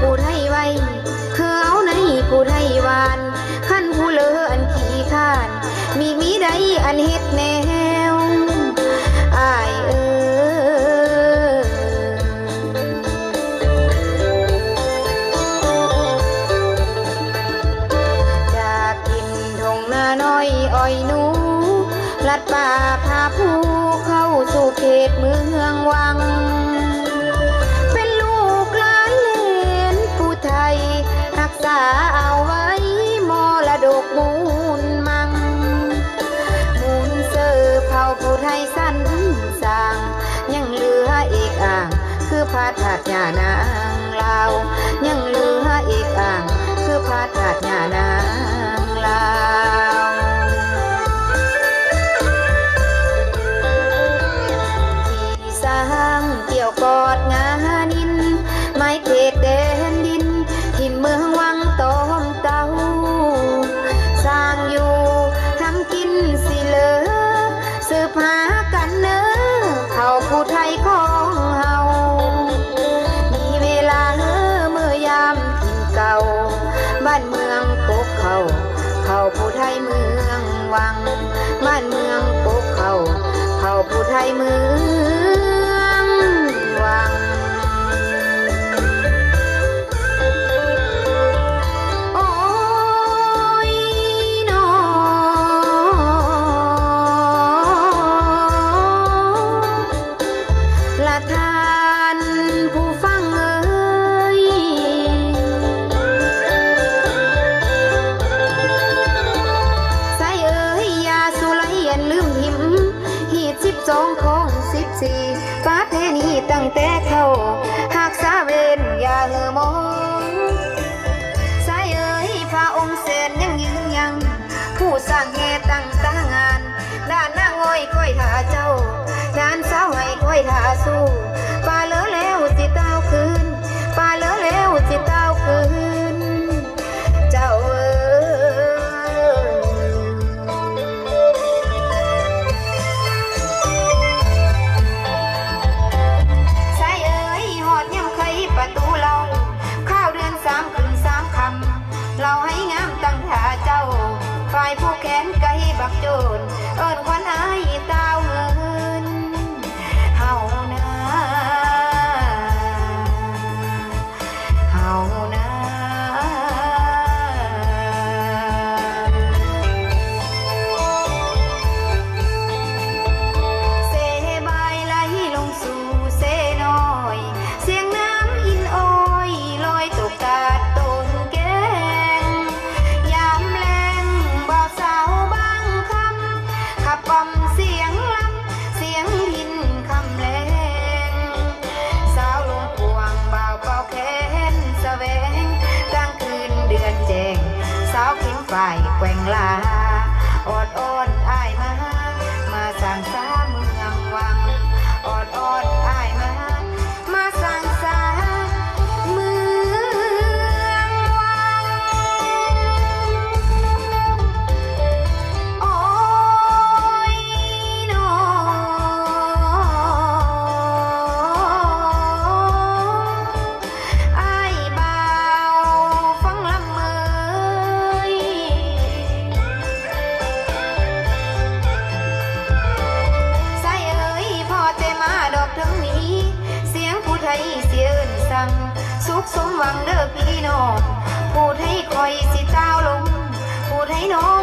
ผู้ไทยไว้เขาในผู้ไทยวานขั้นผู้เลออันขี้ข้าน มีมีใดอันเฮ็ดแนวอายเออจากินทงนานยอ้อยหนู ลัดป่าพาผู้เข้าสู่เขตเมืองวัง พาถาดยานางลาว ยังเหลืออีกอ่าง คือพาถาดยานางลาวที่สร้างเกี่ยวกอดงานิน ไม้เขตแดนดินถิ่นเมืองวังตอมเตาสร้างอยู่ทำกินสิเลอสืบหากันเนอเขาผู้ไทยขอ เมืองวังบ้านเมืองปกเขาเขาผู้ไทยเมือง ฟ้าแพ้นี้ตั้งแต่เข้า ฝ่ายแกว่งลาออดอ้อนอายมา มาสั่งสา รัง สุขสมหวังเด้อพี่น้องผู้ให้คอยสิเจ้าลงผู้ให้น้อง